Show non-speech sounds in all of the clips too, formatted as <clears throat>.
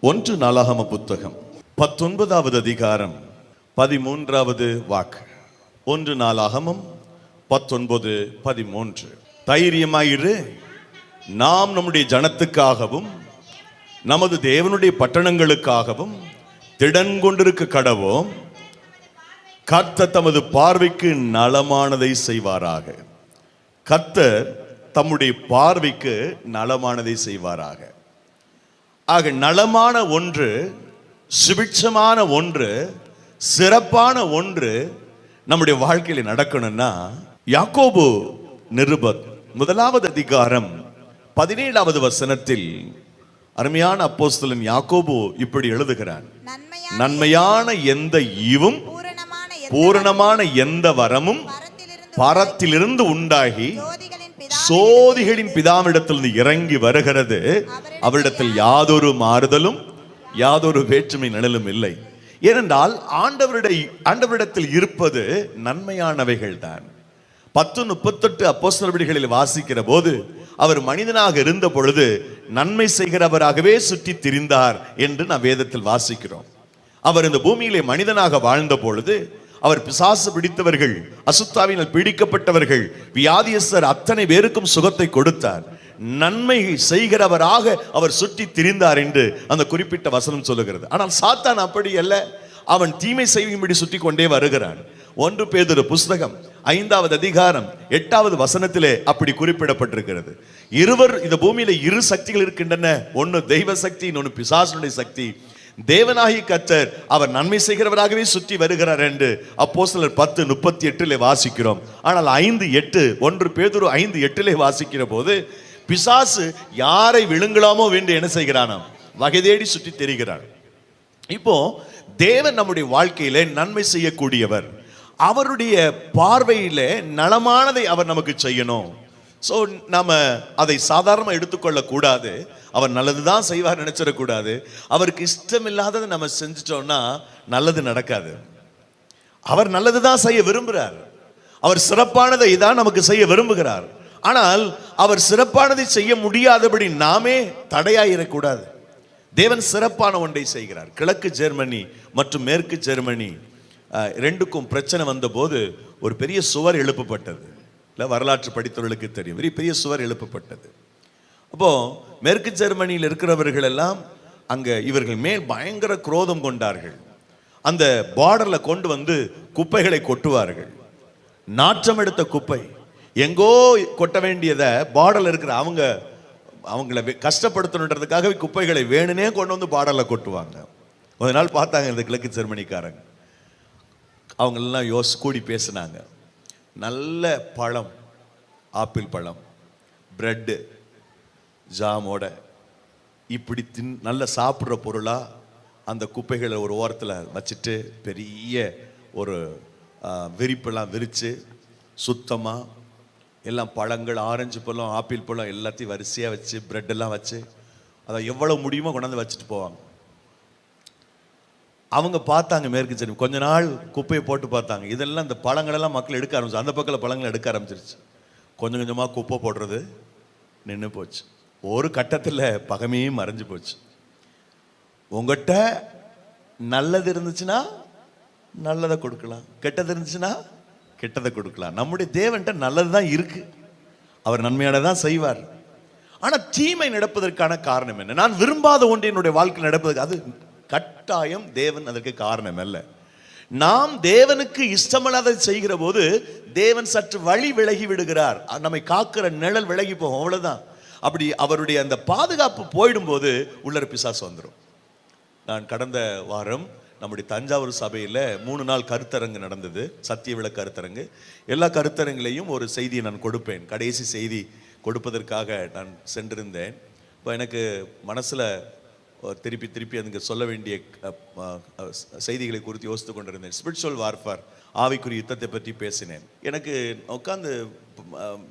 ஒன்று நாளாகம புத்தகம். பத்தொன்பதாவது அதிகாரம் பதிமூன்றாவது வாக்கு. ஒன்று நாளாகமம் பத்தொன்பது பதிமூன்று. தைரியமாயிரு. நாம் நம்முடைய ஜனத்துக்காகவும் நமது தேவனுடைய பட்டணங்களுக்காகவும் திடன் கொண்டிருக்க கடவோம். கர்த்த தமது பார்வைக்கு நலமானதை செய்வாராக. கர்த்தர் தம்முடைய பார்வைக்கு நலமானதை செய்வாராக. ஆக நலமான ஒன்று சுபிட்சமான ஒன்று சிறப்பான ஒன்று நம்முடைய வாழ்க்கையில நடக்கணும்னா யாக்கோபு நிருபத் முதலாவது அதிகாரம் பதினேழாவது வசனத்தில் அருமையான அப்போஸ்தலன் யாக்கோபு இப்படி எழுதுகிறான் நன்மையான எந்த ஈவும் பூரணமான எந்த வரமும் பரத்திலிருந்து உண்டாகி சோதிகளின் பிதாவிடத்திலிருந்து இறங்கி வருகிறது. அவரிடத்தில் யாதொரு மாறுதலும் யாதொரு வேற்றுமை நிழலும் இல்லை. ஏனென்றால் ஆண்டவருடைய ஆண்டவரிடத்தில் இருப்பது நன்மையானவைகள் தான். பத்து முப்பத்தெட்டு அப்போஸ்தலர்களில் வாசிக்கிற போது அவர் மனிதனாக இருந்த பொழுது நன்மை செய்கிறவராகவே சுற்றி திரிந்தார் என்று நாம் வேதத்தில் வாசிக்கிறோம். அவர் இந்த பூமியிலே மனிதனாக வாழ்ந்த பொழுது அவர் பிசாசு பிடித்தவர்கள் அசுத்தாவினால் பிடிக்கப்பட்டவர்கள் வியாதியஸ்தர் அத்தனை பேருக்கும் சுகத்தை கொடுத்தார். நன்மை செய்கிறவராக அவர் சுற்றி திரிந்தார் என்று அந்த குறிப்பிட்ட வசனம் சொல்லுகிறது. ஆனால் சாத்தான் அப்படி அல்ல. அவன் தீமை செய்யும்படி சுற்றி கொண்டே வருகிறான். ஒன்று பேதொரு புஸ்தகம் ஐந்தாவது அதிகாரம் எட்டாவது வசனத்திலே அப்படி குறிப்பிடப்பட்டிருக்கிறது. இருவர் இந்த பூமியில இரு சக்திகள் இருக்கின்றன. ஒன்னு தெய்வ சக்தி இன்னொன்று பிசாசனுடைய சக்தி. தேவனாகி கத்தர் அவர் நன்மை செய்கிறவராகவே சுற்றி வருகிறார் என்று அப்போ சிலர் பத்து முப்பத்தி எட்டிலே வாசிக்கிறோம். ஆனால் ஐந்து எட்டு ஒன்று பேதொரு ஐந்து எட்டிலே வாசிக்கிற போது பிசாசு யாரை விழுங்கலாமோ வேண்டு என்ன செய்கிறானாம்? வகை தேடி சுற்றி தெரிகிறான் இப்போ தேவன் நம்முடைய வாழ்க்கையில நன்மை செய்யக்கூடியவர். அவருடைய பார்வையில நலமானதை அவர் நமக்கு செய்யணும். ஸோ நம்ம அதை சாதாரணமாக எடுத்துக்கொள்ளக்கூடாது. கூடாது அவர் நல்லது தான் செய்வார் நினைச்சிடக்கூடாது. அவருக்கு இஷ்டம் இல்லாததை நம்ம செஞ்சிட்டோம்னா நல்லது நடக்காது. அவர் நல்லது தான் செய்ய விரும்புகிறார் அவர் சிறப்பானதை தான் நமக்கு செய்ய விரும்புகிறார். ஆனால் அவர் சிறப்பானதை செய்ய முடியாதபடி நாமே தடையாயிடக்கூடாது. தேவன் சிறப்பான ஒன்றை செய்கிறார். கிழக்கு ஜெர்மனி மற்றும் மேற்கு ஜெர்மனி ரெண்டுக்கும் பிரச்சனை வந்தபோது ஒரு பெரிய சுவர் எழுப்பப்பட்டது. இல்லை வரலாற்று படித்தவர்களுக்கு தெரியும். பெரிய பெரிய சுவர் எழுப்பப்பட்டது. அப்போ மேற்கு ஜெர்மனியில் இருக்கிறவர்கள் எல்லாம் அங்க இவர்கள் மேல் பயங்கர குரோதம் கொண்டார்கள். அந்த பார்டர்ல கொண்டு வந்து குப்பைகளை கொட்டுவார்கள். நாற்றம் எடுத்த குப்பை. எங்கோ கொட்ட வேண்டியதை பார்டர்ல இருக்கிற அவங்க அவங்கள கஷ்டப்படுத்தணுன்றதுக்காக கஷ்டப்படுத்தணுன்றதுக்காகவே குப்பைகளை வேணுனே கொண்டு வந்து பார்டர்ல கொட்டுவாங்க. ஒரு நாள் பார்த்தாங்க இந்த கிழக்கு ஜெர்மனிக்காரங்க. அவங்களெல்லாம் யோசி கூடி பேசினாங்க. நல்ல பழம் ஆப்பிள் பழம் பிரெட்டு ஜாமோட இப்படி தின் நல்ல சாப்பிட்ற பொருளாக அந்த குப்பைகளை ஒரு ஓரத்தில் வச்சுட்டு பெரிய ஒரு வெறிப்பெல்லாம் விரித்து சுத்தமாக எல்லாம் பழங்கள் ஆரஞ்சு பழம் ஆப்பிள் பழம் எல்லாத்தையும் வரிசையாக வச்சு ப்ரெட்டெல்லாம் எல்லாம் வச்சு அதை எவ்வளோ முடியுமோ கொண்டாந்து வச்சுட்டு போவாங்க. அவங்க பார்த்தாங்க மேற்கு சரி கொஞ்ச நாள் குப்பையை போட்டு பார்த்தாங்க. இதெல்லாம் இந்த பழங்களெல்லாம் மக்கள் எடுக்க ஆரம்பிச்சு அந்த பக்கத்தில் பழங்கள் எடுக்க ஆரம்பிச்சிருச்சு. கொஞ்சம் கொஞ்சமாக குப்பை போடுறது நின்று போச்சு. ஒரு கட்டத்தில் பகமையும் மறைஞ்சு போச்சு. உங்ககிட்ட நல்லது இருந்துச்சுன்னா நல்லதை கொடுக்கலாம். கெட்டது இருந்துச்சுன்னா கெட்டதை கொடுக்கலாம். நம்முடைய தேவன்கிட்ட நல்லது தான் இருக்கு. அவர் நன்மையானதான் செய்வார். ஆனால் தீமை நடப்பதற்கான காரணம் என்ன? நான் விரும்பாத ஒன்று என்னுடைய வாழ்க்கையில் நடப்பதற்கு அது கட்டாயம் தேவன் அதற்கு காரணம் அல்ல. நாம் தேவனுக்கு இஷ்டமில்லாத செய்கிற போது தேவன் சற்று வழி விலகி விடுகிறார். நம்மை காக்கிற நிழல் விலகி போகும். அவ்வளவுதான். அப்படி அவருடைய அந்த பாதுகாப்பு போயிடும்போது உள்ளர பிசாசு வந்துடும் நான் கடந்த வாரம் நம்முடைய தஞ்சாவூர் சபையில் மூணு நாள் கருத்தரங்கு நடந்தது சத்திய விள கருத்தரங்கு. எல்லா கருத்தரங்கிலையும் ஒரு செய்தியை நான் கொடுப்பேன். கடைசி செய்தி கொடுப்பதற்காக நான் சென்றிருந்தேன். இப்போ எனக்கு மனசில் திருப்பி திருப்பி அதுங்க சொல்ல வேண்டிய செய்திகளை குறித்து யோசித்து கொண்டிருந்தேன். ஸ்பிரிச்சுவல் வார்ஃபார் ஆவிக்குரிய யுத்தத்தை பற்றி பேசினேன். எனக்கு உட்காந்து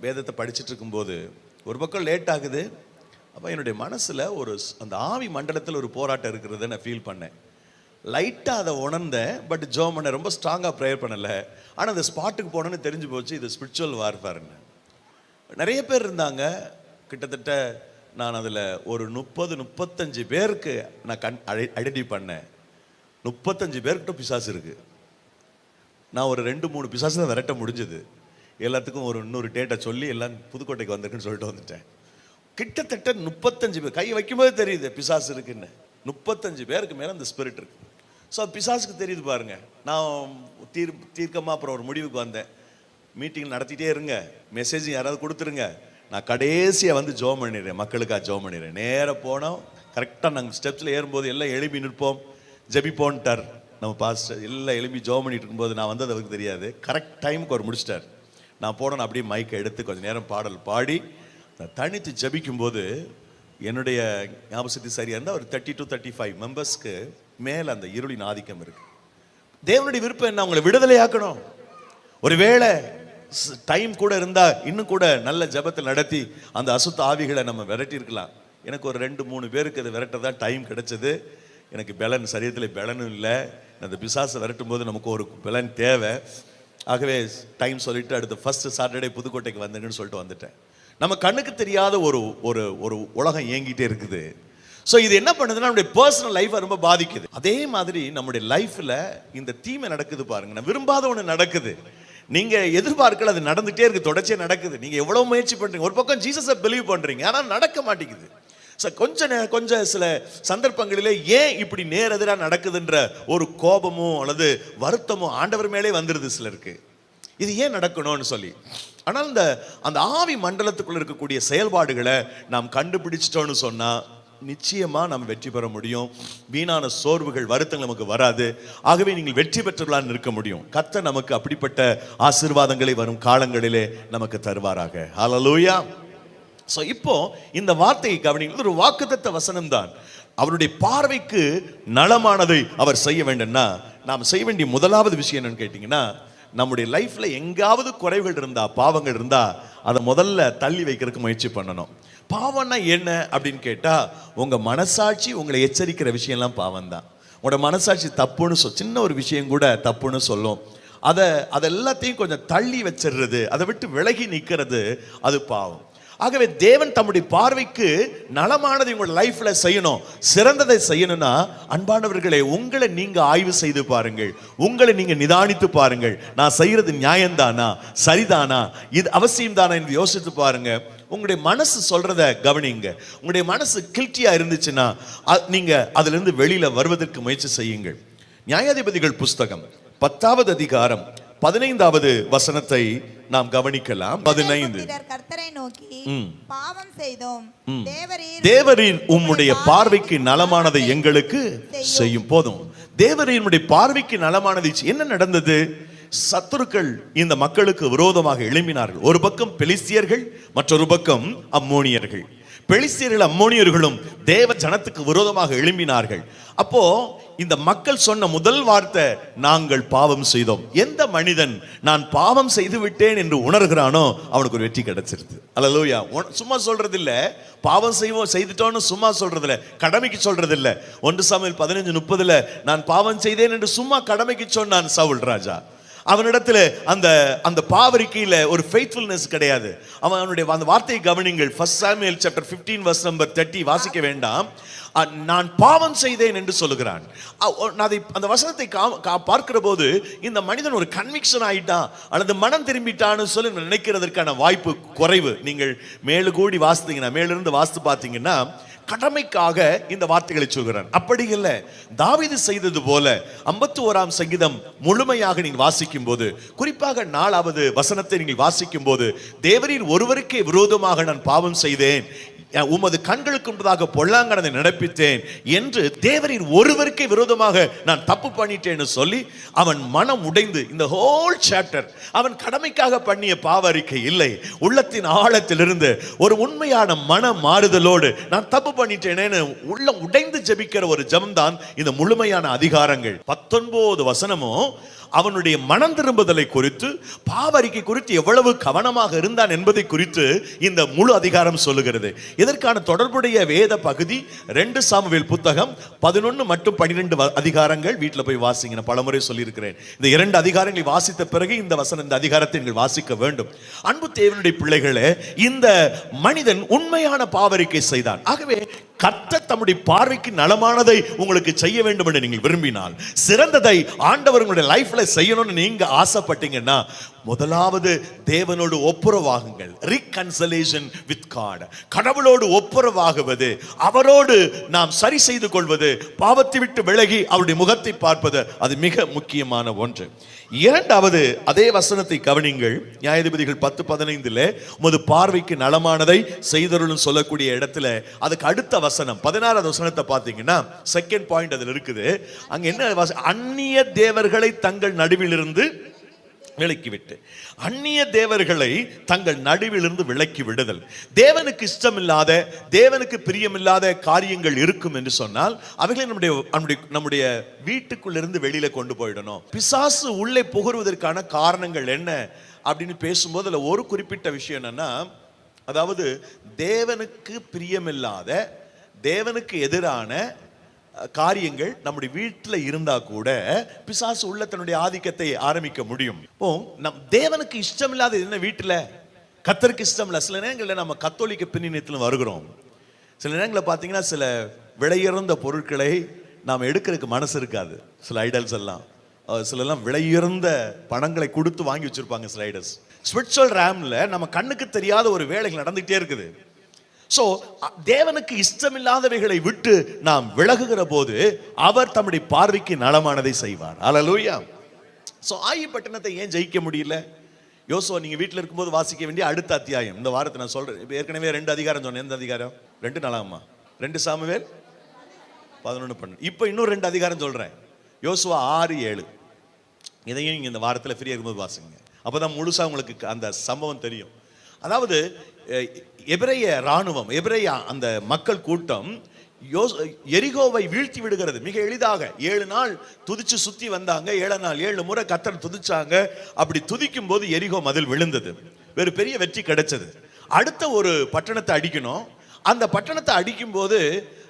வேதத்தை படிச்சிட்டு இருக்கும்போது ஒரு பக்கம் லேட் ஆகுது. அப்போ என்னுடைய மனசில் ஒரு அந்த ஆவி மண்டலத்தில் ஒரு போராட்டம் இருக்கிறத நான் ஃபீல் பண்ணேன். லைட்டாக அதை உணர்ந்தேன் பட் ஜோ பண்ண ரொம்ப ஸ்ட்ராங்காக ப்ரேயர் பண்ணலை. ஆனால் அந்த ஸ்பாட்டுக்கு போனோன்னு தெரிஞ்சு போச்சு இது ஸ்பிரிச்சுவல் வார்ஃபேர்னு நிறைய பேர் இருந்தாங்க. கிட்டத்தட்ட நான் அதில் ஒரு முப்பது முப்பத்தஞ்சு பேருக்கு நான் கண் ஐடென்டி பண்ணேன். முப்பத்தஞ்சு பேர்கிட்ட பிசாசு இருக்குது நான் ஒரு ரெண்டு மூணு பிசாசு தான் விரட்ட முடிஞ்சது. எல்லாத்துக்கும் ஒரு இன்னொரு டேட்டை சொல்லி எல்லாம் புதுக்கோட்டைக்கு வந்திருக்குன்னு சொல்லிட்டு வந்துட்டேன். கிட்டத்தட்ட முப்பத்தஞ்சு பேர் கை வைக்கும்போது தெரியுது பிசாசு இருக்குன்னு. முப்பத்தஞ்சு பேருக்கு மேலே அந்த ஸ்பிரிட் இருக்கு. ஸோ அது பிசாசுக்கு தெரியுது பாருங்க. நான் தீர் தீர்க்கமாக அப்புறம் ஒரு முடிவுக்கு வந்தேன். மீட்டிங் நடத்திட்டே இருங்க. மெசேஜ் யாராவது கொடுத்துருங்க. நான் கடைசியாக வந்து ஜோம் பண்ணிடுறேன். மக்களுக்காக ஜோம் பண்ணிடுறேன். நேராக போனோம் கரெக்டாக நாங்கள் ஸ்டெப்ஸில் ஏறும்போது எல்லாம் எழுப்பி நிற்போம். ஜபிப்போன்ட்டார் நம்ம பாஸ்டர் எல்லாம் எழுப்பி ஜோம் பண்ணிட்டு இருக்கும்போது நான் வந்தது அவருக்கு தெரியாது. கரெக்ட் டைமுக்கு அவர் முடிச்சிட்டார். நான் போனேன் அப்படியே மைக்கை எடுத்து கொஞ்சம் நேரம் பாடல் பாடி நான் தனித்து ஜபிக்கும்போது என்னுடைய ஞாபகத்தை சரியாக இருந்தால் ஒரு தேர்ட்டி டு தேர்ட்டி ஃபைவ் மெம்பர்ஸ்க்கு மேலே அந்த இருளின் ஆதிக்கம் இருக்கு. தேவனுடைய விருப்பம் என்ன? அவங்களை விடுதலையாக்கணும் ஒருவேளை டைம் கூட இருந்தால் இன்னும் கூட நல்ல ஜெபத்தில் நடத்தி அந்த அசுத்த ஆவிகளை நம்ம விரட்டியிருக்கலாம். எனக்கு ஒரு ரெண்டு மூணு பேருக்கு அதை விரட்ட தான் டைம் கிடைச்சது. எனக்கு பெலன் சரீரத்தில் பலனும் இல்லை. அந்த பிசாசை விரட்டும் போது நமக்கு ஒரு பலன் தேவை. ஆகவே டைம் சொல்லிட்டு அடுத்த ஃபர்ஸ்ட் சாட்டர்டே புதுக்கோட்டைக்கு வந்துங்கன்னு சொல்லிட்டு வந்துட்டேன். நம்ம கண்ணுக்கு தெரியாத ஒரு ஒரு ஒரு உலகம் இயங்கிட்டே இருக்குது. ஸோ இது என்ன பண்ணுதுன்னா நம்முடைய பர்சனல் லைஃப்பை ரொம்ப பாதிக்குது. அதே மாதிரி நம்முடைய லைஃப்பில் இந்த தீமை நடக்குது பாருங்க. நான் விரும்பாத ஒன்று நடக்குது. நீங்கள் எதிர்பார்க்கல அது நடந்துகிட்டே இருக்குது தொடர்ச்சியாக நடக்குது. நீங்கள் எவ்வளோ முயற்சி பண்ணுறீங்க ஒரு பக்கம் ஜீசஸை பிலீவ் பண்ணுறீங்க ஆனால் நடக்க மாட்டேங்குது. ஸோ கொஞ்ச நே- கொஞ்சம் சில சந்தர்ப்பங்களிலே ஏன் இப்படி நேரெதிராக நடக்குதுன்ற ஒரு கோபமோ அல்லது வருத்தமோ ஆண்டவர் மேலே வந்துடுது சிலருக்கு. இது ஏன் நடக்கணும்னு சொல்லி. ஆனால் இந்த அந்த ஆவி மண்டலத்துக்குள்ள இருக்கக்கூடிய செயல்பாடுகளை நாம் கண்டுபிடிச்சிட்டோம்னு சொன்னால் நிச்சயமா நாம் வெற்றி பெற முடியும். வீணான சோர்வுகள் வருத்தங்கள் நமக்கு வராது. ஆகவே நீங்கள் வெற்றி பெற்றவர்களாக இருக்க முடியும். கத்த நமக்கு அப்படிப்பட்ட ஆசீர்வாதங்களை வரும் காலங்களிலே நமக்கு தருவாராக. ஹலலூயா ஸோ இப்போ இந்த வார்த்தையை கவனிக்கிறது ஒரு வாக்குத்தத்த வசனம் தான் அவருடைய பார்வைக்கு நலமானதை அவர் செய்ய வேண்டும்னா நாம் செய்ய வேண்டிய முதலாவது விஷயம் என்னன்னு கேட்டிங்கன்னா நம்முடைய லைஃப்பில் எங்காவது குறைவுகள் இருந்தா பாவங்கள் இருந்தா அதை முதல்ல தள்ளி வைக்கிறதுக்கு முயற்சி பண்ணணும். பாவம்னா என்ன அப்படின்னு கேட்டால் உங்கள் மனசாட்சி உங்களை எச்சரிக்கிற விஷயம்லாம் பாவம் தான் உங்களோட மனசாட்சி தப்புன்னு சொல் சின்ன ஒரு விஷயம் கூட தப்புன்னு சொல்லும். அதை அதெல்லாத்தையும் கொஞ்சம் தள்ளி வச்சிடுறது அதை விட்டு விலகி நிற்கிறது அது பாவம். ஆகவே தேவன் தம்முடைய பார்வைக்கு நலமானதை உங்கள் லைஃப்ல செய்யணும் சிறந்ததை செய்யணும்னா அன்பானவர்களே உங்களை நீங்க ஆய்வு செய்து பாருங்கள். உங்களை நீங்க நிதானித்து பாருங்கள். நான் செய்யறது நியாயம்தானா? சரிதானா? இது அவசியம் தானா என்று யோசித்து பாருங்க. உங்களுடைய மனசு சொல்றத கவனிங்க. உங்களுடைய மனசு கில்ட்டியா இருந்துச்சுன்னா நீங்க அதுல இருந்து வெளியில வருவதற்கு முயற்சி செய்யுங்கள். நியாயாதிபதிகள் புஸ்தகம் பத்தாவது அதிகாரம் பதினைந்தாவது வசனத்தை நாம் கவனிக்கலாம். பதினைந்து. கர்த்தரை நோக்கி. பாவம் செய்தோம். தேவரீர் தேவரின் உம்முடைய பார்வைக்கு நலமானதை எங்களுக்கு செய்யும். போதும். தேவரினுடைய பார்வைக்கு நலமானதை என்ன நடந்தது? சத்துருக்கள் இந்த மக்களுக்கு விரோதமாக எழும்பினார்கள். ஒரு பக்கம் பெலிஸ்தியர்கள் மற்றொரு பக்கம் அம்மோனியர்கள். பெலிஸ்தீர்கள் அம்மோனியர்களும் தேவ ஜனத்துக்கு விரோதமாக எழும்பினார்கள். அப்போ இந்த மக்கள் சொன்ன முதல் வார்த்தை நாங்கள் பாவம் செய்தோம். எந்த மனிதன் நான் பாவம் செய்து விட்டேன் என்று உணர்கிறானோ அவனுக்கு ஒரு வெற்றி கிடைச்சிருது. அலலூயா சும்மா சொல்றது இல்ல பாவம் செய்வோம் செய்துட்டோம்னு சும்மா சொல்றது இல்ல கடமைக்கு சொல்றது இல்ல ஒன்று சமையல் பதினஞ்சு முப்பதுல நான் பாவம் செய்தேன் என்று சும்மா கடமைக்கு சொன்னான் சவுல் ராஜா. அவனிடத்துல அந்த அந்த பாவரிக்கையில் ஒரு ஃபெய்த்ஃபுல்னஸ் கிடையாது. அவன் அவனுடைய அந்த வார்த்தையை கவனிங்கள். First Samuel chapter 15 verse number 30 வாசிக்க வேண்டாம். நான் பாவம் செய்தேன் என்று சொல்லுகிறான். நான் அதை அந்த வசனத்தை கா- பார்க்கிற போது இந்த மனிதன் ஒரு கன்விக்ஷன் ஆயிட்டான். அல்லது மனம் திரும்பிட்டான்னு சொல்லி நினைக்கிறதற்கான வாய்ப்பு குறைவு. நீங்கள் மேலு கூடி வாசித்தீங்கன்னா மேலிருந்து வாசித்து பார்த்தீங்கன்னா கடமைக்காக இந்த வார்த்தைகளை சொல்கிறான் அப்படி இல்லை. தாவிது செய்தது போல ஐம்பத்தி ஓராம் சங்கீதம் முழுமையாக நீங்கள் வாசிக்கும் போது குறிப்பாக நாலாவது வசனத்தை நீங்கள் வாசிக்கும் போது தேவரின் ஒருவருக்கே விரோதமாக நான் பாவம் செய்தேன். உமது கண்களுக்கு முன்பதாக பொல்லாங்கனதை நடப்பித்தேன் என்று தேவரின் ஒருவருக்கே விரோதமாக நான் தப்பு பண்ணிட்டேன்னு சொல்லி அவன் மனம் உடைந்து இந்த ஹோல் சாப்டர் அவன் கடமைக்காக பண்ணிய பாவ அறிக்கை இல்லை. உள்ளத்தின் ஆழத்திலிருந்து ஒரு உண்மையான மன மாறுதலோடு நான் தப்பு பண்ணிட்டேனேன்னு உள்ள உடைந்து ஜெபிக்கிற ஒரு ஜம்தான் இந்த முழுமையான அதிகாரங்கள். பத்தொன்பது வசனமும் அவனுடைய மனம் திரும்புதலை குறித்து பாவரிக்கை குறித்து எவ்வளவு கவனமாக இருந்தான் என்பதை குறித்து இந்த முழு அதிகாரம் சொல்லுகிறது. இதற்கான தொடர்புடைய வேத பகுதி ரெண்டு சாமுவேல் புத்தகம் பதினொன்னு மற்றும் பன்னிரெண்டு அதிகாரங்கள். வீட்டில் போய் வாசிங்க நான் பலமுறை சொல்லியிருக்கிறேன். இந்த இரண்டு அதிகாரங்களை வாசித்த பிறகு இந்த வசனம் இந்த அதிகாரத்தை நீங்கள் வாசிக்க வேண்டும். அன்பு தேவனுடைய பிள்ளைகளே இந்த மனிதன் உண்மையான பாவரிக்கை செய்தான். ஆகவே கர்த்தர் தம்முடைய பார்வைக்கு நலமானதை உங்களுக்கு செய்ய வேண்டும் என்று நீங்கள் விரும்பினால் சிறந்ததை ஆண்டவர் உங்களுடைய லைஃப்ல செய்யணும்னு நீங்க ஆசைப்பட்டீங்கன்னா முதலாவது தேவனோடு ஒப்புரவாகுங்கள். ரீகன்சலேஷன் வித் காட் கடவுளோடு ஒப்புரவாகுவது அவரோடு நாம் சரி செய்து கொள்வது பாவத்தை விட்டு விலகி அவருடைய முகத்தை பார்ப்பது அது மிக முக்கியமான ஒன்று. இரண்டாவது அதே வசனத்தை கவனிங்கள். நியாயாதிபதிகள் பத்து பதினைந்துல உமது பார்வைக்கு நலமானதை செய்தருள்னு சொல்லக்கூடிய இடத்துல அதுக்கு அடுத்த வசனம் பதினாறாவது வசனத்தை பார்த்தீங்கன்னா செகண்ட் பாயிண்ட் அதுல இருக்குது. அங்க என்ன அந்நிய தேவர்களை தங்கள் நடுவிலிருந்து இருந்து விலக்கிவிட்டு. அந்நிய தேவர்களை தங்கள் நடுவிலிருந்து விலக்கி விடுதல். தேவனுக்கு இஷ்டமில்லாத தேவனுக்கு பிரியமில்லாத காரியங்கள் இருக்கும் என்று சொன்னால் அவைகளை நம்முடைய நம்முடைய நம்முடைய வீட்டுக்குள்ளிருந்து வெளியில கொண்டு போயிடணும். பிசாசு உள்ளே புகருவதற்கான காரணங்கள் என்ன? அப்படின்னு பேசும்போது அதில் ஒரு குறிப்பிட்ட விஷயம் என்னன்னா அதாவது தேவனுக்கு பிரியமில்லாத தேவனுக்கு எதிரான காரியங்கள் நம்முடைய வீட்டில் இருந்தால் கூட பிசாசு உள்ள தன்னுடைய ஆதிக்கத்தை ஆரம்பிக்க முடியும். இப்போ நம் தேவனுக்கு இஷ்டம் இல்லாத என்ன வீட்டில்? கத்தருக்கு இஷ்டம் இல்லை. சில நேரங்களில் நம்ம கத்தோலிக்க பின்னணியத்தில் வருகிறோம். சில நேரங்களில் பார்த்தீங்கன்னா சில விலையுறந்த பொருட்களை நாம் எடுக்கிறதுக்கு மனசு இருக்காது. சில ஐடல்ஸ் எல்லாம். அஹ், சிலெல்லாம் விலையுறந்த பணங்களை கொடுத்து வாங்கி வச்சுருப்பாங்க சில ஐடல்ஸ் ஸ்பிரிச்சுவல் ரேமில் நம்ம கண்ணுக்கு தெரியாத ஒரு வேலைகள் நடந்துகிட்டே இருக்குது. ஸோ தேவனுக்கு இஷ்டமில்லாதவைகளை விட்டு நாம் விலகுகிற போது அவர் தம்முடைய பார்வைக்கு நலமானதை செய்வார். அலலூயா ஸோ ஆயி பட்டணத்தை ஏன் ஜெயிக்க முடியல? யோசுவா நீங்கள் வீட்டில் இருக்கும்போது வாசிக்க வேண்டிய அடுத்த அத்தியாயம். இந்த வாரத்தை நான் சொல்கிறேன் இப்போ ஏற்கனவே ரெண்டு அதிகாரம் சொன்னேன். எந்த அதிகாரம்? ரெண்டு நாளாமா ரெண்டு சாமுவேல்? பதினொன்று பண்ணு இப்போ இன்னும் ரெண்டு அதிகாரம் சொல்கிறேன் யோசுவா ஆறு ஏழு. இதையும் நீங்கள் இந்த வாரத்தில் ஃப்ரீயாக இருக்கும்போது வாசிங்க. அப்பதான் முழுசாக உங்களுக்கு அந்த சம்பவம் தெரியும். அதாவது எபிரைய ராணுவம் எபிரைய அந்த மக்கள் கூட்டம் யோஸ் எரிகோவை வீழ்த்தி விடுகிறது. மிக எளிதாக. ஏழு நாள் துதிச்சு சுத்தி வந்தாங்க. ஏழு நாள் ஏழு முறை கத்தர் துதிச்சாங்க. அப்படி துதிக்கும் போது எரிகோ மதில் விழுந்தது. வேறு பெரிய வெற்றி கிடைச்சது. அடுத்த ஒரு பட்டணத்தை அடிக்கணும். அந்த பட்டணத்தை அடிக்கும் போது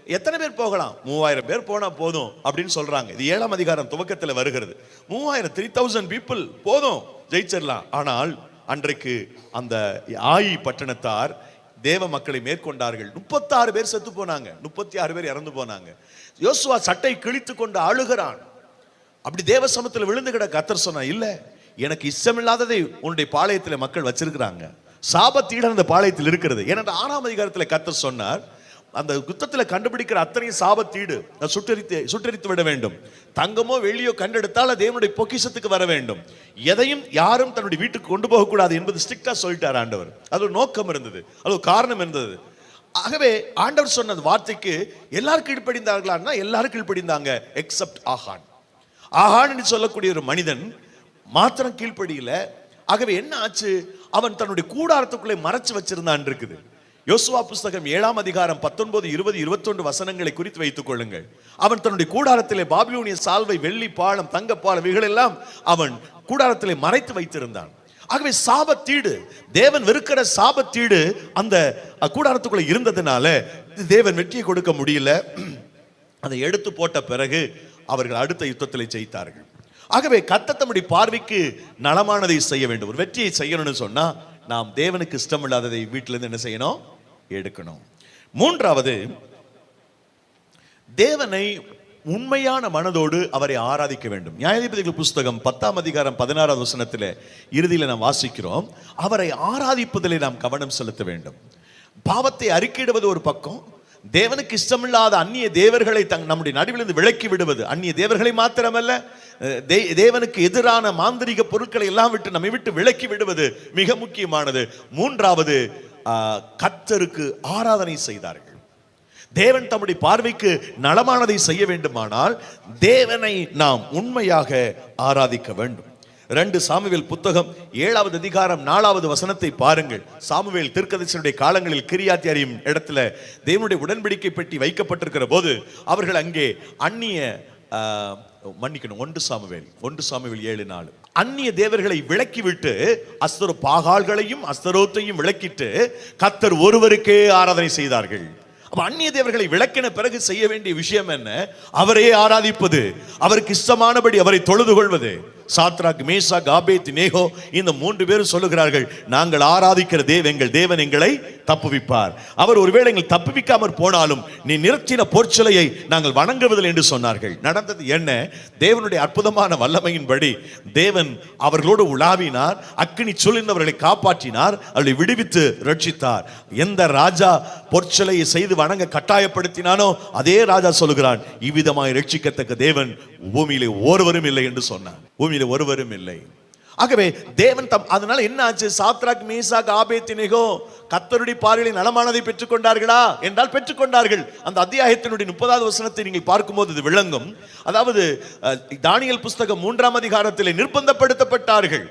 எத்தனை பேர் போகலாம்? மூவாயிரம் பேர் போனால் போதும் அப்படின்னு சொல்றாங்க. இது ஏழாம் அதிகாரம் துவக்கத்தில் வருகிறது. மூவாயிரம் த்ரீ தௌசண்ட் பீப்புள் போதும் ஜெயிச்சிடலாம் ஆனால் அன்றைக்கு அந்த ஆயி பட்டணத்தார் தேவ மக்களை மேற்கொண்டார்கள். முப்பத்தாறு பேர் செத்து போனாங்க. முப்பத்தி ஆறு பேர் இறந்து போனாங்க. யோசுவா சட்டை கிழித்து கொண்டு அழுகிறான். அப்படி தேவ சமத்தில் விழுந்து கிட கத்தர் சொன்னா இல்லை எனக்கு இஷ்டமில்லாததை உன்னுடைய பாளையத்தில் மக்கள் வச்சிருக்கிறாங்க. சாபத்தீடு அந்த பாளையத்தில் இருக்கிறது. ஏன்னா ஆறாம் அதிகாரத்தில் கத்தர் சொன்னார் அந்த குத்தத்துல கண்டுபிடிக்கிற அத்தனையும் சாபத்தீடு அதை சுட்டரித்து சுட்டரித்து விட வேண்டும். தங்கமோ வெளியோ கண்டெடுத்தால் அது தேவனுடைய பொக்கிஷத்துக்கு வர வேண்டும். எதையும் யாரும் தன்னுடைய வீட்டுக்கு கொண்டு போகக்கூடாது என்பது ஸ்ட்ரிக்டாக சொல்லிட்டார் ஆண்டவர். அது ஒரு நோக்கம் இருந்தது. அது ஒரு காரணம் இருந்தது. ஆகவே ஆண்டவர் சொன்ன வார்த்தைக்கு எல்லாரும் கீழ்ப்படிந்தார்களா எல்லாரும் கீழ்ப்படிந்தாங்க எக்ஸப்ட் ஆஹான் ஆஹான் என்று சொல்லக்கூடிய ஒரு மனிதன் மாத்திரம் கீழ்ப்படியில. ஆகவே என்ன ஆச்சு? அவன் தன்னுடைய கூடாரத்துக்குள்ளே மறைச்சு வச்சிருந்தான் இருக்குது. யோசுவா புஸ்தகம் ஏழாம் அதிகாரம் பத்தொன்பது இருபது இருபத்தொன்று வசனங்களை குறித்து வைத்துக் கொள்ளுங்கள். அவன் தன்னுடைய கூடாரத்திலே பாபிலோனிய சால்வை வெள்ளி பாலம் தங்க பாலம் இவைகளெல்லாம் அவன் கூடாரத்திலே மறைத்து வைத்திருந்தான். ஆகவே சாபத்தீடு தேவன் வெறுக்கிற சாபத்தீடு அந்த கூடாரத்துக்குள்ள இருந்ததுனால தேவன் வெற்றியை கொடுக்க முடியல. அதை எடுத்து போட்ட பிறகு அவர்கள் அடுத்த யுத்தத்தில் ஜெயித்தார்கள். ஆகவே கத்த தம்முடைய பார்வைக்கு நலமானதை செய்ய வேண்டும். ஒரு வெற்றியை செய்யணும்னு சொன்னா நாம் தேவனுக்கு இஷ்டமில்லாததை வீட்டிலிருந்து என்ன செய்யணும்? எடுக்கணும். மூன்றாவது தேவனை உண்மையான மனதோடு அவரை ஆராதிக்க வேண்டும். நியாயாதிபதிகள் புஸ்தகம் பத்தாம் அதிகாரம் பதினாறாவது வசனத்தில் இறுதியில் நாம் வாசிக்கிறோம். அவரை ஆராதிப்பதிலே நாம் கவனம் செலுத்த வேண்டும். பாவத்தை அறிக்கையிடுவது ஒரு பக்கம். தேவனுக்கு இஷ்டமில்லாத அந்நிய தேவர்களை தங் நம்முடைய நடுவிலிருந்து விலக்கி விடுவது அந்நிய தேவர்களை மாத்திரமல்ல. தே- தேவனுக்கு எதிரான மாந்திரிக பொருட்களை எல்லாம் விட்டு நம்மை விட்டு விலக்கி விடுவது மிக முக்கியமானது. மூன்றாவது கத்தருக்கு கர்த்தருக்கு ஆராதனை செய்தார்கள். தேவன் தம்முடைய பார்வைக்கு நலமானதை செய்ய வேண்டுமானால் தேவனை நாம் உண்மையாக ஆராதிக்க வேண்டும். ரெண்டு சாமுவேல் புத்தகம் ஏழாவது அதிகாரம் நாலாவது வசனத்தை பாருங்கள். சாமுவேல் தீர்க்கதரிசனுடைய காலங்களில் கிரியாத்தி அறியும் இடத்துல தேவனுடைய உடன்படிக்கை பெட்டி வைக்கப்பட்டிருக்கிற போது அவர்கள் அங்கே அந்நிய மன்னிக்கணும் ஒன்று சாமுவேல் ஒன்று சாமுவேல் ஏழு நாலு. அந்நிய தேவர்களை விளக்கிவிட்டு அஸ்தர பாகால்களையும் அஸ்தரோத்தையும் விளக்கிட்டு கத்தர் ஒருவருக்கே ஆராதனை செய்தார்கள். அப்ப அந்நிய தேவர்களை விளக்கின பிறகு செய்ய வேண்டிய விஷயம் என்ன? அவரையே ஆராதிப்பது அவருக்கு இஷ்டமானபடி அவரை தொழுது கொள்வது. சாத்ராக் மேசா காபேத் நேகோ இந்த மூன்று பேரும் சொல்லுகிறார்கள் நாங்கள் ஆராதிக்கிற தேவ எங்கள் தேவன் எங்களை தப்புவிப்பார். அவர் ஒருவேளை எங்கள் தப்புவிக்காமற் போனாலும் நீ நிறுத்தின பொற்சிலையை நாங்கள் வணங்குவதில் என்று சொன்னார்கள். நடந்தது என்ன? தேவனுடைய அற்புதமான வல்லமையின்படி தேவன் அவர்களோடு உலாவினார் அக்கினி சொல்லினவர்களை காப்பாற்றினார் அவர்களை விடுவித்து ரட்சித்தார். எந்த ராஜா பொற்சிலையை செய்து வணங்க கட்டாயப்படுத்தினானோ அதே ராஜா சொல்லுகிறான் இவ்விதமாய் ரட்சிக்கத்தக்க தேவன் பூமியிலே ஒருவரும் இல்லை என்று சொன்னார். பூமி பூமியில் ஒருவரும் இல்லை. ஆகவே தேவன் தம் அதனால என்ன ஆச்சு? சாத்ராக் மீசாக் ஆபேத்தினிகோ கத்தருடைய பார்வையில் நலமானதை பெற்றுக்கொண்டார்களா? என்றால் பெற்றுக்கொண்டார்கள். அந்த அத்தியாயத்தினுடைய முப்பதாவது வசனத்தை நீங்கள் பார்க்கும்போது இது விளங்கும். அதாவது அஹ், புஸ்தகம் மூன்றாம் அதிகாரத்திலே நிர்பந்தப்படுத்தப்பட்டார்கள்.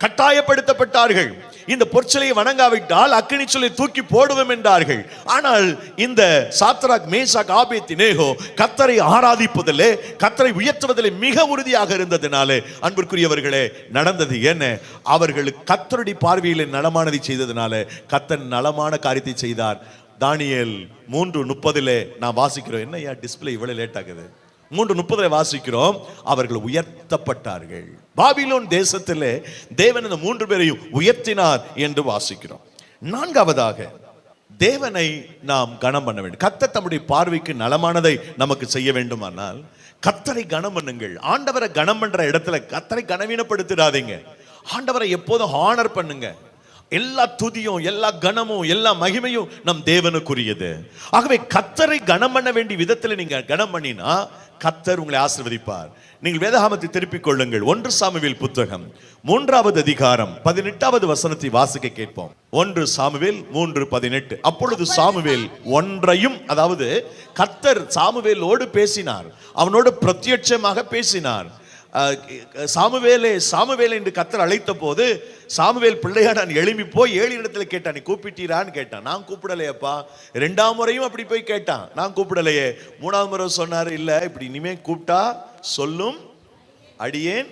கட்டாயப்படுத்தப்பட்டார்கள். இந்த பொற்சிலையை வணங்காவிட்டால் அக்கினி சொல்லி தூக்கி போடுவோம் என்றார்கள். ஆனால் இந்த சாத்ராக் மேசாக் ஆபேத்தி நேகோ கத்தரை ஆராதிப்பதிலே கத்தரை உயர்த்துவதிலே மிக உறுதியாக இருந்ததினாலே அன்பிற்குரியவர்களே நடந்தது என்ன? அவர்கள் கத்தருடைய பார்வையில் நலமானதை செய்ததினால கத்தன் நலமான காரியத்தை செய்தார். தானியல் மூன்று முப்பதிலே நான் வாசிக்கிறோம். என்ன ஏன் டிஸ்பிளே இவ்வளவு லேட் ஆகுது. மூன்று முப்பதில் வாசிக்கிறோம். அவர்கள் உயர்த்தப்பட்டார்கள். பாபிலோன் தேசத்திலே தேவன் இந்த மூன்று பேரையும் உயர்த்தினார் என்று வாசிக்கிறோம். நான்காவதாக தேவனை நாம் கனம் பண்ண வேண்டும். கத்த தம்முடைய பார்வைக்கு நலமானதை நமக்கு செய்ய வேண்டுமானால் கத்தரை கனம் பண்ணுங்கள். ஆண்டவரை கனம் பண்ற இடத்துல கத்தரை கனவீனப்படுத்திடாதீங்க. ஆண்டவரை எப்போதும் ஹானர் பண்ணுங்க. எல்லா துதியும் எல்லா கனமும் எல்லா மகிமையும் நம் தேவனுக்குரியது. ஆகவே கத்தரை கனம் பண்ண வேண்டிய விதத்தில் நீங்க கனம் பண்ணினா கத்தர் உங்களை ஆசிர்வதிப்பார். நீங்கள் வேதாகமத்தை திருப்பிக் கொள்ளுங்கள். ஒன்று சாமுவேல் புத்தகம் மூன்றாவது அதிகாரம் பதினெட்டாவது வசனத்தை வாசிக்க கேட்போம். ஒன்று சாமுவேல் மூன்று பதினெட்டு. அப்பொழுது சாமுவேல் ஒன்றையும் அதாவது கத்தர் சாமுவேலோடு பேசினார். அவனோடு பிரத்யட்சமாக பேசினார். சாமுவேலே சாமுவேல் என்று கத்தர் அழைத்த போது சாமுவேல் பிள்ளையா நான் எழும்பி போய் ஏழு இடத்துல கேட்டான். நீ கூப்பிட்டீரான்னு கேட்டான். நான் கூப்பிடலையப்பா. ரெண்டாம் முறையும் அப்படி போய் கேட்டான். நான் கூப்பிடலையே. மூணாவது முறை சொன்னார் இல்லை இப்படி இனிமே கூப்பிட்டா சொல்லும் அடியேன்.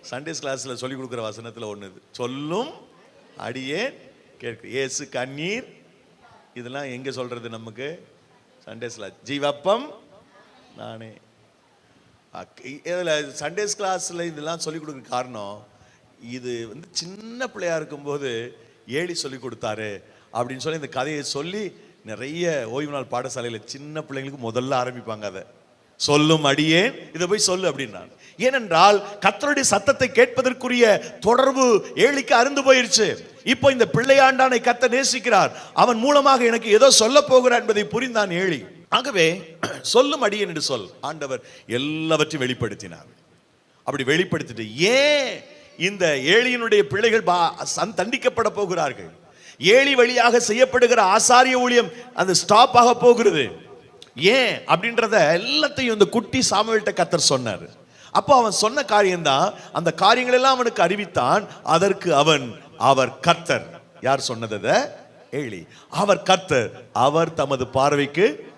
சண்டேஸ் கிளாஸில் சொல்லி கொடுக்குற வசனத்தில் ஒன்று சொல்லும் அடியேன். கேட்கு. ஏசு கண்ணீர். இதெல்லாம் எங்கே சொல்கிறது நமக்கு? சண்டேஸ்ல ஜீவப்பம் நானே. இதில் சண்டேஸ் கிளாஸில் இதெல்லாம் சொல்லிக் கொடுக்குற காரணம் இது வந்து சின்ன பிள்ளையாக இருக்கும்போது ஏழி சொல்லி கொடுத்தாரு அப்படின்னு சொல்லி இந்த கதையை சொல்லி நிறைய ஓய்வு நாள் பாடசாலையில் சின்ன பிள்ளைங்களுக்கு முதல்ல ஆரம்பிப்பாங்க அதை. சொல்லும் அடியே இதை போய் சொல்லு அப்படின்னான் ஏனென்றால் கத்தருடைய சத்தத்தை கேட்பதற்குரிய தொடர்பு ஏழிக்கு அருந்து போயிருச்சு. இப்போ இந்த பிள்ளையாண்டானை கத்த நேசிக்கிறார். அவன் மூலமாக எனக்கு ஏதோ சொல்ல போகிறார் என்பதை புரிந்தான் ஏழி. ஆகவே <clears throat> சொல்லும் அடியன் என்று சொல். ஆண்டவர் எல்லாவற்றையும் வெளிப்படுத்தினார். அப்படி வெளிப்படுத்திட்டு ஏன் இந்த ஏழியினுடைய பிள்ளைகள் பா- தண்டிக்கப்பட போகிறார்கள்? ஏழி வழியாக செய்யப்படுகிற ஆசாரிய ஊழியம் அந்த ஸ்டாப் ஆக போகிறது. ஏன்? அப்படின்றத எல்லாத்தையும் இந்த குட்டி சாமுவேல்ட்ட கத்தர் சொன்னார். அப்போ அவன் சொன்ன காரியம்தான் அந்த காரியங்கள் எல்லாம் அவனுக்கு அறிவித்தான் அதற்கு அவன் அவர் கர்த்தர். யார் சொன்னது ஏழி அவர் கர்த்தர். அவர் தமது பார்வைக்கு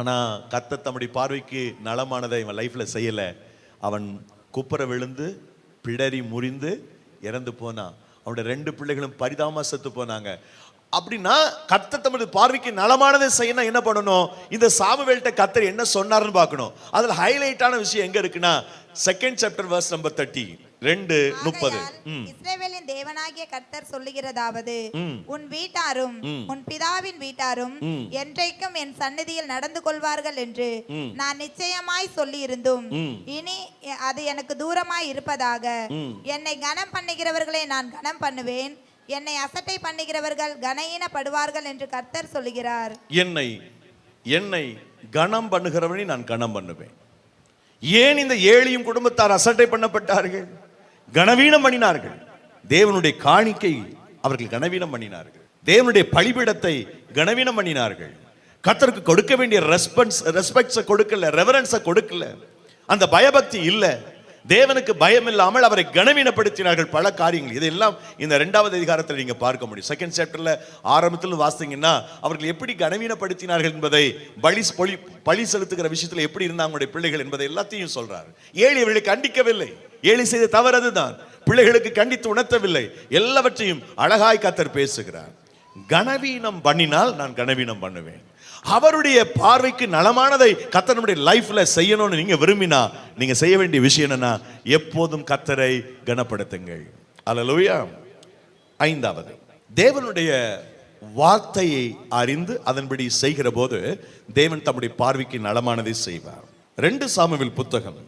ஆனால் கத்த தம்முடைய பார்வைக்கு நலமானதை இவன் லைஃப்பில் செய்யலை. அவன் குப்புற விழுந்து பிடறி முறிந்து இறந்து போனான். அவனுடைய ரெண்டு பிள்ளைகளும் பரிதாம செத்து போனாங்க. அப்படின்னா கத்த தமது பார்வைக்கு நலமானதை செய்யணும் என்ன பண்ணணும்? இந்த சாமுவேல்கிட்ட கத்தர் என்ன சொன்னார்னு பார்க்கணும். அதில் ஹைலைட்டான விஷயம் எங்கே இருக்குன்னா second chapter verse number thirty ரெண்டு முப்பது. இஸ்ரவேலின் தேவனாகிய கர்த்தர் சொல்லுகிறதாவது உன் வீட்டாரும் உன் பிதாவின் வீட்டாரும் என்றைக்கும் என் சந்நிதியில் நடந்து கொள்வார்கள் என்று நான் நிச்சயமாய் சொல்லி இருந்தும் இனி அது எனக்கு தூரமாய் இருப்பதாக என்னை கனம் பண்ணுகிறவர்களை நான் கனம் பண்ணுவேன். என்னை அசட்டை பண்ணுகிறவர்கள் கனஈனப்படுவார்கள் என்று கர்த்தர் சொல்லுகிறார். என்னை என்னை கனம் பண்ணுகிறவனை நான் கனம் பண்ணுவேன். ஏன் இந்த ஏழையும் குடும்பத்தார் அசட்டை பண்ணப்பட்டார்கள்? கனவீனம் பண்ணினார்கள். தேவனுடைய காணிக்கை அவர்கள் கனவீனம் பண்ணினார்கள். தேவனுடைய பழிபிடத்தை கனவீனம் பண்ணினார்கள். கத்தருக்கு கொடுக்க வேண்டிய ரெஸ்பென்ஸ் ரெஸ்பெக்ட்ஸை கொடுக்கல ரெவரன்ஸை கொடுக்கல. அந்த பயபக்தி இல்லை. தேவனுக்கு பயம் இல்லாமல் அவரை கனவீனப்படுத்தினார்கள் பல காரியங்கள். இதெல்லாம் இந்த ரெண்டாவது அதிகாரத்தில் நீங்க பார்க்க முடியும். செகண்ட் சாப்டர்ல ஆரம்பத்தில் வாசித்தீங்கன்னா அவர்கள் எப்படி கனவீனப்படுத்தினார்கள் என்பதை பலி பொலி பழி செலுத்துகிற விஷயத்துல எப்படி இருந்தாங்க அவங்களுடைய பிள்ளைகள் என்பதை எல்லாத்தையும் சொல்றாரு. ஏழி இவர்களை கண்டிக்கவில்லை. ஏழி செய்த தவறு அதுதான். பிள்ளைகளுக்கு கண்டித்து உணர்த்தவில்லை. எல்லாவற்றையும் அழகாய் கத்தர் பேசுகிறார். கனவீனம் பண்ணினால் நான் கனவீனம் பண்ணுவேன். அவருடைய பார்வைக்கு நலமானதை கத்தர் நம்முடைய லைஃப்ல செய்யணும்னு நீங்க விரும்பினா நீங்க செய்ய வேண்டிய விஷயம் என்னன்னா எப்போதும் கத்தரை கனப்படுத்துங்கள். அல்லேலூயா ஐந்தாவது தேவனுடைய வார்த்தையை அறிந்து அதன்படி செய்கிற போது தேவன் தம்முடைய பார்வைக்கு நலமானதை செய்வார். ரெண்டு சாமுவேல் புத்தகம்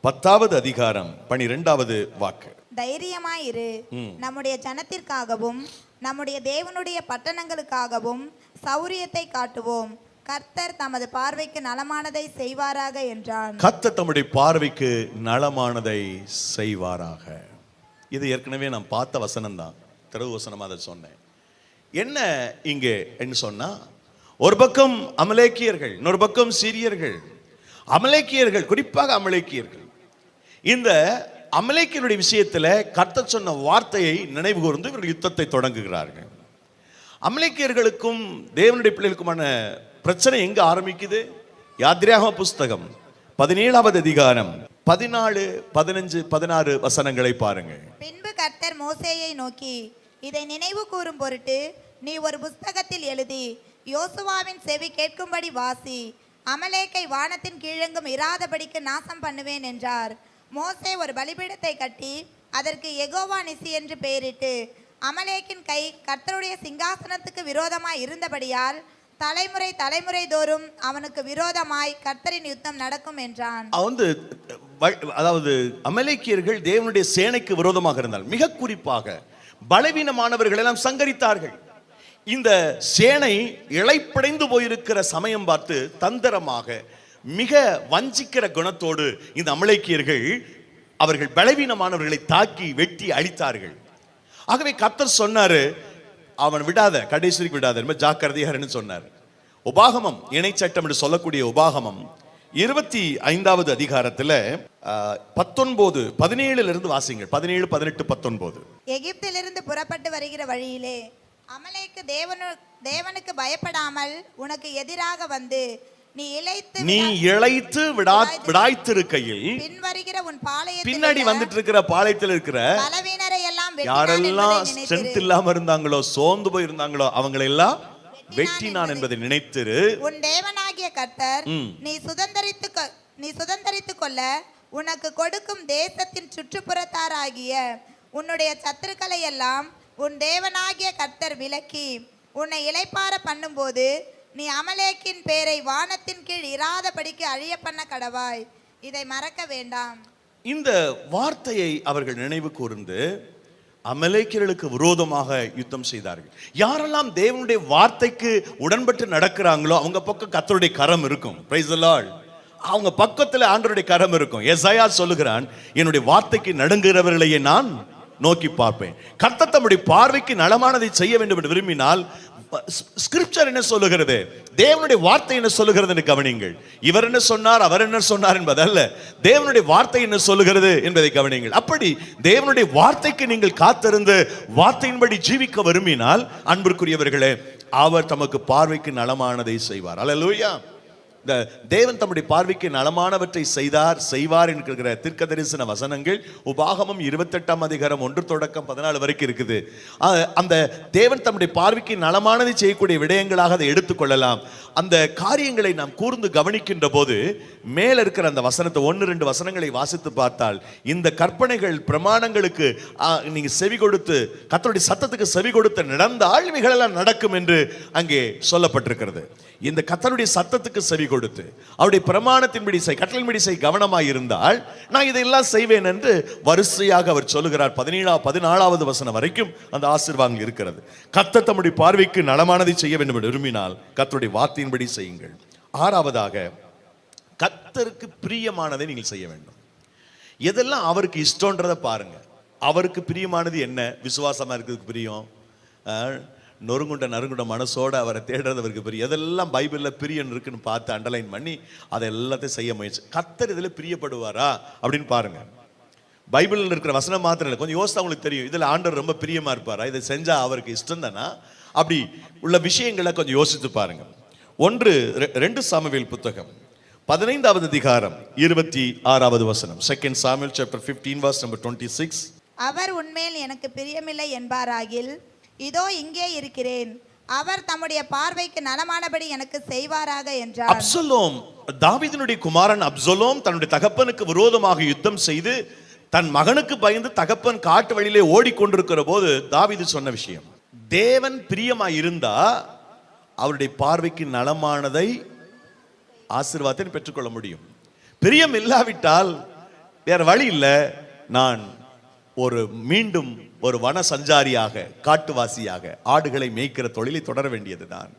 பத்தாவது அதிகாரம் பனிரெண்டாவது வாக்கு. தைரியமாயிரு. நம்முடைய ஜனத்திற்காகவும் நம்முடைய தேவனுடைய பட்டணங்களுக்காகவும் சௌரியத்தை காட்டுவோம். கர்த்தர் தமது பார்வைக்கு நலமானதை செய்வாராக என்றான். கர்த்தர் தம்முடைய பார்வைக்கு நலமானதை செய்வாராக. இது ஏற்கனவே நான் பார்த்த வசனம் தான் திறவு வசனமாக அதை சொன்னேன். என்ன இங்கே என்ன சொன்னா ஒரு பக்கம் அமலேக்கியர்கள் இன்னொரு பக்கம் சீரியர்கள். அமலேக்கியர்கள் குறிப்பாக அமலேக்கியர்கள். இந்த அமலேக்கியனுடைய விஷயத்தில் கர்த்தர் சொன்ன வார்த்தையை நினைவு கூர்ந்து இவர்கள் யுத்தத்தை தொடங்குகிறார்கள். அமலேக்கியர்களுக்கும் தேவனுடைய பிள்ளைகளுக்குமான பிரச்சனை எங்க ஆரம்பிக்குது? யாத்ரியாக புஸ்தகம் பதினேழாவது அதிகாரம் பதினாலு பதினஞ்சு பதினாறு வசனங்களை பாருங்கள் பின்பு கர்த்தர் மோசேயை நோக்கி இதை நினைவு கூறும் பொருட்டு நீ ஒரு புஸ்தகத்தில் எழுதி யோசுவாவின் செவி கேட்கும்படி வாசி அமலேக்கை வானத்தின் கீழெங்கும் இராதபடிக்கு நாசம் பண்ணுவேன் என்றார். மோசே ஒரு பலிபீடத்தை கட்டி அதற்கு எகோவா நிசி என்று பெயரிட்டு அமலேக்கின் கை கர்த்தருடைய சிங்காசனத்துக்கு விரோதமாய் இருந்தபடியால் தலைமுறை தலைமுறை தோறும் அவனுக்கு விரோதமாய் கர்த்தரின் யுத்தம் நடக்கும் என்றான். அவன் வந்து அதாவது அமலேக்கியர்கள் தேவனுடைய சேனைக்கு விரோதமாக இருந்தால் மிக குறிப்பாக பலவீனமானவர்கள் எல்லாம் சங்கரித்தார்கள். இந்த சேனை இழைப்படைந்து போயிருக்கிற சமயம் பார்த்து தந்திரமாக மிக வஞ்சிக்கிற குணத்தோடு இந்த அமலேக்கியர்கள் அவர்கள் பலவீனமானவர்களை தாக்கி வெட்டி அழித்தார்கள். ஆகவே கத்தர் சொன்னாரு அவன் விடாத கடைசி விடாத. ரொம்ப ஜாக்கிரதையாருன்னு சொன்னார். உபாகமம் இணை சட்டம் என்று சொல்லக்கூடிய உபாகமம் இருபத்தி ஐந்தாவது அதிகாரத்துல பத்தொன்பது பதினேழுல இருந்து வாசிங்கள். பதினேழு பதினெட்டு பத்தொன்பது. எகிப்திலிருந்து புறப்பட்டு வருகிற வழியிலே அமலேக்கு தேவனு தேவனுக்கு பயப்படாமல் உனக்கு எதிராக வந்து நீ இளைத்து நீ இழைத்து விடா விடாய்த்திருக்கையில் பின்வருகிற உன் பாளையத்தில் பின்னாடி வந்துட்டு இருக்கிற பாளையத்தில் இருக்கிற பலவீனரை எல்லாம் யாரெல்லாம் ஸ்ட்ரென்த். இல்லாம இருந்தாங்களோ சோர்ந்து போய் இருந்தாங்களோ அவங்களை எல்லாம் வெட்டினான் என்பதை நினைத்திரு. உன் தேவனாகிய கர்த்தர். நீ சுதந்தரித்து நீ சுதந்தரித்துக் கொள்ள உனக்கு கொடுக்கும் தேசத்தின் சுற்றுப்புறத்தாராகிய உன்னுடைய சத்துருக்களை எல்லாம் உன் தேவனாகிய கர்த்தர் விலக்கி உன்னை இளைப்பார பண்ணும்போது நீ அமலேக்கின் பேரை வானத்தின் கீழ் இராதபடிக்கு அழிய பண்ண கடவாய். இதை மறக்க வேண்டாம். இந்த வார்த்தையை அவர்கள் நினைவு கூர்ந்து அமலேக்கியர்களுக்கு விரோதமாக யுத்தம் செய்தார்கள். யாரெல்லாம் தேவனுடைய வார்த்தைக்கு உடன்பட்டு நடக்கிறாங்களோ அவங்க பக்கம் கத்தருடைய கரம் இருக்கும். அவங்க பக்கத்துல ஆண்டருடைய கரம் இருக்கும். எசையா சொல்லுகிறான் என்னுடைய வார்த்தைக்கு நடுங்குகிறவர்களையே நான் நோக்கி பார்ப்பேன். கர்த்த தம்முடைய பார்வைக்கு நலமானதை செய்ய வேண்டும் என்று விரும்பினால் ஸ்கிரிப்சர் என்ன சொல்லுகிறது? தேவனுடைய வார்த்தை என்ன சொல்லுகிறது என்று கவனிங்கள் இவர் என்ன சொன்னார் அவர் என்ன சொன்னார் என்பதல்ல. தேவனுடைய வார்த்தை என்ன சொல்லுகிறது என்பதை கவனிங்கள் அப்படி தேவனுடைய வார்த்தைக்கு நீங்கள் காத்திருந்து வார்த்தையின்படி ஜீவிக்க விரும்பினால் அன்பிற்குரியவர்களே அவர் தமக்கு பார்வைக்கு நலமானதை செய்வார். அல்லேலூயா இந்த தேவன் தம்முடைய பார்வைக்கு நலமானவற்றை செய்தார் செய்வார் என்கிற தீர்க்க தரிசன வசனங்கள் உபாகமம் இருபத்தெட்டாம் அதிகாரம் ஒன்று தொடக்கம் பதினாலு வரைக்கும் இருக்குது. அந்த தேவன் தம்முடைய பார்வைக்கு நலமானதை செய்யக்கூடிய விடயங்களாக அதை எடுத்துக்கொள்ளலாம் அந்த காரியங்களை நாம் கூர்ந்து கவனிக்கின்ற போது மேல இருக்கிற அந்த வசனத்தை ஒன்று ரெண்டு வசனங்களை வாசித்து பார்த்தால் இந்த கற்பனைகள் பிரமாணங்களுக்கு ஆஹ், நீங்க செவி கொடுத்து கத்தருடைய சத்தத்துக்கு செவி கொடுத்து நடந்தால் இவைகளெல்லாம் நடக்கும் என்று அங்கே சொல்லப்பட்டிருக்கிறது. இந்த கத்தருடைய சத்தத்துக்கு செவி கொடுத்து அவருடைய பிரமாணத்தின்படி செய் கட்டளின்படி செய் கவனமாக இருந்தால் நான் இதையெல்லாம் செய்வேன் என்று வரிசையாக அவர் சொல்லுகிறார். பதினேழாவது பதினாலாவது வசனம் வரைக்கும் அந்த ஆசீர்வாதங்கள் இருக்கிறது. கத்த தம்முடைய பார்வைக்கு நலமானதை செய்ய வேண்டும் என்று விரும்பினால் கத்தருடைய வார்த்தையின்படி செய்யுங்கள். ஆறாவதாக கத்தருக்கு பிரியமானதை நீங்கள் செய்ய வேண்டும். எதெல்லாம் அவருக்கு இஷ்டன்றதை பாருங்க. அவருக்கு பிரியமானது என்ன? விசுவாசமா இருக்கிறதுக்கு பிரியம். நொறுங்குண்ட நறுங்குண்ட மனசோட அவரை தேடுறது அவருக்கு பெரிய எதெல்லாம் பைபிளில் பிரியம் இருக்குன்னு பார்த்து அண்டர்லைன் பண்ணி அதை எல்லாத்தையும் செய்ய முயற்சி கத்தர் இதில் பிரியப்படுவாரா அப்படின்னு பாருங்கள் பைபிளில் இருக்கிற வசனம் மாத்திரம் இல்லை. கொஞ்சம் யோசித்தா உங்களுக்கு தெரியும். இதில் ஆண்டவர் ரொம்ப பிரியமாக இருப்பாரா? இதை செஞ்சால் அவருக்கு இஷ்டம் தானா? அப்படி உள்ள விஷயங்களை கொஞ்சம் யோசித்து பாருங்கள் ஒன்று ரெ- ரெண்டு சாமுவேல் புத்தகம். பதினைந்தாவது அதிகாரம் இருபத்தி ஆறாவது வசனம். Second Samuel chapter fifteen verse number twenty six அவர் உண்மையில் எனக்கு பிரியமில்லை என்பாராகில் இதோ இங்கே இருக்கிறேன். அவர் தம்முடைய பார்வைக்கு நலமானபடி எனக்கு செய்வாராக என்றார். அப்சலோம் தாவிதனுடைய குமாரன் அப்சலோம் தன்னுடைய தகப்பனுக்கு விரோதமாக யுத்தம் செய்து தன் மகனுக்கு பயந்து தகப்பன் காட்டு வழியிலே ஓடிக்கொண்டிருக்கிற போது தாவிது சொன்ன விஷயம். தேவன் பிரியமா இருந்தா அவருடைய பார்வைக்கு நலமானதை ஆசீர்வாதத்தை பெற்றுக்கொள்ள முடியும். பிரியம் இல்லாவிட்டால் வேற வழி இல்லை. நான் ஒரு மீண்டும் ஒரு வன சஞ்சாரியாக காட்டுவாசியாக ஆடுகளை மேய்க்கிற தொழிலை தொடர வேண்டியதுதான்.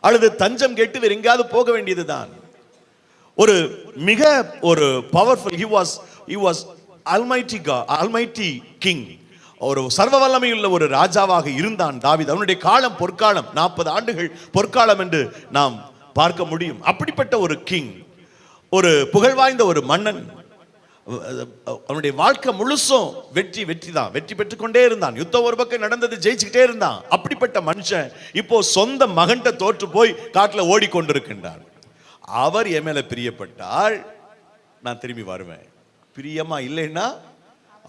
அல்லது தஞ்சம் கேட்டு வேறு எங்கேயாவது போக வேண்டியதுதான். ஒரு மிக ஒரு powerful he was he was almighty almighty king ஒரு சர்வ வல்லமையுள்ள ஒரு ராஜாவாக இருந்தான் தாவித். அவனுடைய காலம் பொற்காலம் நாற்பது ஆண்டுகள் பொற்காலம் என்று நாம் பார்க்க முடியும். அப்படிப்பட்ட ஒரு கிங் ஒரு புகழ்வாய்ந்த ஒரு மன்னன் அவனுடைய வாழ்க்கை முழுசும் வெற்றி வெற்றி தான். வெற்றி பெற்றுக்கொண்டே இருந்தான். யுத்தம் ஒரு பக்கம் நடந்தது ஜெயிச்சுக்கிட்டே இருந்தான். அப்படிப்பட்ட மனுஷன் இப்போ சொந்த மகன்கிட்ட தோற்று போய் காட்டில் ஓடிக்கொண்டிருக்கின்றான். அவர் என் மேல பிரியப்பட்டால் நான் திரும்பி வருவேன். பிரியமா இல்லைன்னா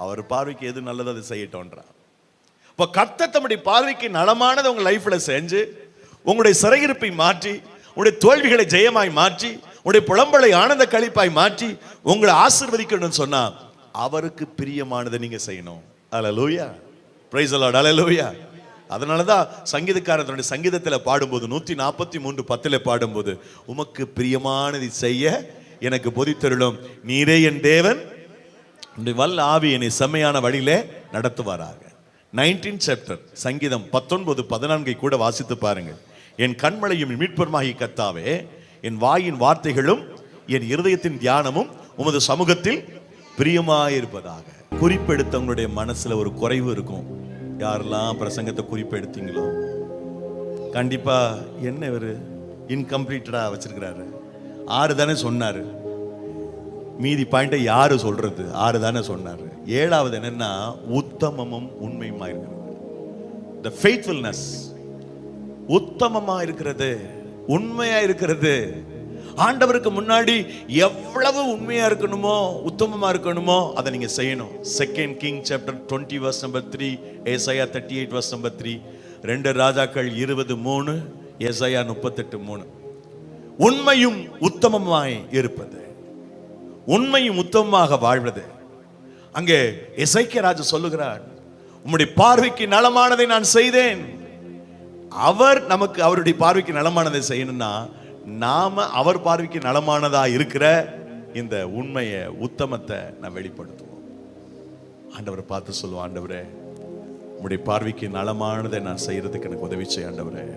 அவர் பார்வைக்கு எது நல்லது அதை செய்யட்டோன்றான் இப்போ கர்த்த தம்முடைய பார்வைக்கு நலமானது உங்கள் லைஃப்பில் செஞ்சு உங்களுடைய சிறையிருப்பை மாற்றி உங்களுடைய தோல்விகளை ஜெயமாய் மாற்றி உடைய புலம்பலை ஆனந்த கழிப்பாய் மாற்றி உங்களை ஆசிர்வதிக்கணும்னு சொன்னா அவருக்கு பிரியமானதை நீங்க செய்யணும். அல்லேலூயா பிரைஸ் அலாட் அல்லேலூயா அதனால தான் சங்கீதக்காரன் தன்னுடைய சங்கீதத்தில் பாடும்போது நூற்றி நாற்பத்தி மூன்று பத்தில் பாடும்போது உமக்கு பிரியமானதை செய்ய எனக்கு பொதித்தருளும். நீரே என் தேவன். உன்னுடைய வல்ல ஆவி என்னை செம்மையான வழியிலே நடத்துவாராக. நைன்டீன் சாப்டர் சங்கீதம் பத்தொன்பது பதினான்கை கூட வாசித்து பாருங்கள். என் கண்மலையும் மீட்பருமாகி கத்தாவே என் வாயின் வார்த்தைகளும் என் இருதயத்தின் தியானமும் உமது சமூகத்தில் பிரியமாயிருப்பதாக குறிப்பெடுத்தவங்களுடைய மனசுல ஒரு குறைவு இருக்கும். யாரெல்லாம் பிரசங்கத்தை குறிப்பெடுத்தீங்களோ? கண்டிப்பா என்ன இவர்? இன்கம்ப்ளீட்டடா வச்சிருக்கிறாரு. ஆறு தானே சொன்னாரு. மீதி பாயிண்ட்டை யாரு சொல்றது? ஆறு தானே சொன்னாரு. ஏழாவது என்னன்னா உத்தமமும் உண்மையுமா இருக்கிறது த ஃபெய்த்ஃபுல்னஸ் உத்தமமா இருக்கிறது உண்மையா இருக்கிறது. ஆண்டவருக்கு முன்னாடி எவ்வளவு உண்மையா இருக்கணுமோ உத்தமமா இருக்கணுமோ அதை நீங்க செய்யணும். Second king chapter twenty verse number three Isaiah thirty eight verse number three ரெண்டு ராஜாக்கள் இருபது மூணு ஏசையா முப்பத்தெட்டு மூணு. உண்மையும் உத்தமமாய் இருப்பது. உண்மையும் உத்தமமாக வாழ்வது. அங்கே இசைக்கிய ராஜா சொல்லுகிறார் உம்முடைய பார்வைக்கு நலமானதை நான் செய்தேன். அவர் நமக்கு அவருடைய பார்வைக்கு நலமானதை செய்யணும்னா நாம அவர் பார்வைக்கு நலமானதா இருக்கிற இந்த உண்மையை உத்தமத்தை நான் வெளிப்படுத்துவோம். ஆண்டவரை பார்த்து சொல்லுவோம் ஆண்டவரே உம்முடைய பார்வைக்கு நலமானதை நான் செய்யறதுக்கு எனக்கு உதவி செய்ய ஆண்டவரே.